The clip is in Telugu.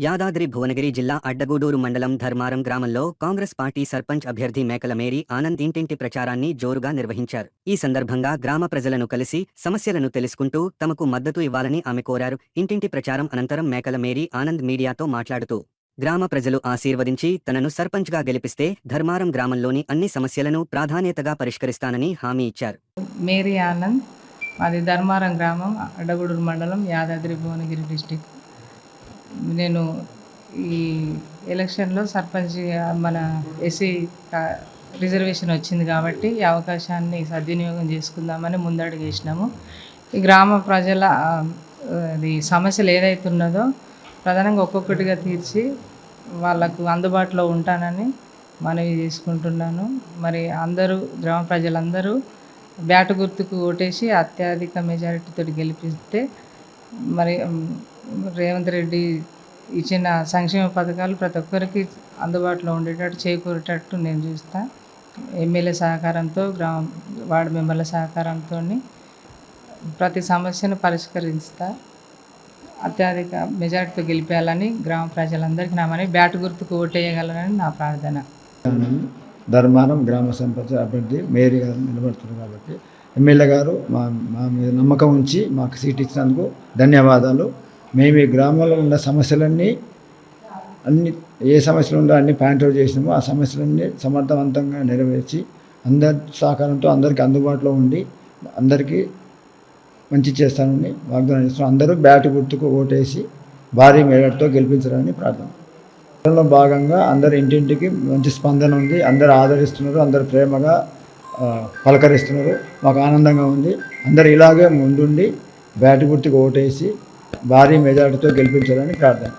యాదాద్రి భువనగిరి జిల్లా అడ్డగూడూరు మండలం ధర్మారం గ్రామంలో కాంగ్రెస్ పార్టీ సర్పంచ్ అభ్యర్థి మేకల మేరీ ఆనంద్ ఇంటింటి ప్రచారాన్ని జోరుగా నిర్వహించారు. ఈ సందర్భంగా గ్రామ ప్రజలను కలిసి సమస్యలను తెలుసుకుంటూ తమకు మద్దతు ఇవ్వాలని ఆమె కోరారు. ఇంటింటి ప్రచారం అనంతరం మేకల మేరీ ఆనంద్ మీడియాతో మాట్లాడుతూ గ్రామ ప్రజలు ఆశీర్వదించి తనను సర్పంచ్గా గెలిపిస్తే ధర్మారం గ్రామంలోని అన్ని సమస్యలను ప్రాధాన్యతగా పరిష్కరిస్తానని హామీ ఇచ్చారు. మేరీ ఆనంద్ మాది ధర్మారం గ్రామం అడ్డగూడూరు మండలం యాదాద్రి భువనగిరి డిస్టిక్. నేను ఈ ఎలక్షన్లో సర్పంచ్ మన ఎస్సీ రిజర్వేషన్ వచ్చింది కాబట్టి ఈ అవకాశాన్ని సద్వినియోగం చేసుకుందామని ముందడుగు వేసినాము ఈ గ్రామ ప్రజల అది సమస్యలు ఏదైతే ఉన్నదో ప్రధానంగా ఒక్కొక్కటిగా తీర్చి వాళ్ళకు అందుబాటులో ఉంటానని మనవి చేసుకుంటున్నాను. మరి అందరూ గ్రామ ప్రజలందరూ బ్యాటు గుర్తుకు ఓటేసి అత్యధిక మెజారిటీతో గెలిపిస్తే మరి రేవంత్ రెడ్డి ఇచ్చిన సంక్షేమ పథకాలు ప్రతి ఒక్కరికి అందుబాటులో ఉండేటట్టు చేకూరేటట్టు నేను చూస్తా. ఎమ్మెల్యే సహకారంతో గ్రామ వార్డు మెంబర్ల సహకారంతో ప్రతి సమస్యను పరిష్కరిస్తా. అత్యధిక మెజారిటీతో గెలిపేయాలని గ్రామ ప్రజలందరికీ నా మనీ గుర్తుకు ఓటేయగలరని నా ప్రార్థన. ధర్మారం గ్రామ సంపద అభ్యర్థి మేరీ గారు నిలబడుతున్నారు కాబట్టి ఎమ్మెల్యే గారు మా మా మీద నమ్మకం ఉంచి మాకు సీట్ ఇచ్చినందుకు ధన్యవాదాలు. మేము ఈ గ్రామంలో ఉన్న సమస్యలన్నీ అన్ని ఏ సమస్యలు ఉందో అన్ని పాయింట్ అవుట్ చేసినామో ఆ సమస్యలన్నీ సమర్థవంతంగా నెరవేర్చి అందరి సహకారంతో అందరికీ అందుబాటులో ఉండి అందరికీ మంచి చేస్తానని వాగ్దానం చేస్తున్నాం. అందరూ బ్యాట్ గుర్తుకు ఓటేసి భారీ మేడతో గెలిపించాలని ప్రార్థన. లో భాగంగా అందరి ఇంటింటికి మంచి స్పందన ఉంది. అందరు ఆదరిస్తున్నారు. అందరు ప్రేమగా పలకరిస్తున్నారు. మాకు ఆనందంగా ఉంది. అందరు ఇలాగే ముందుండి బ్యాట్ గుర్తుకు ఓటేసి భారీ మెజార్టీతో గెలిపించాలని ప్రార్థన.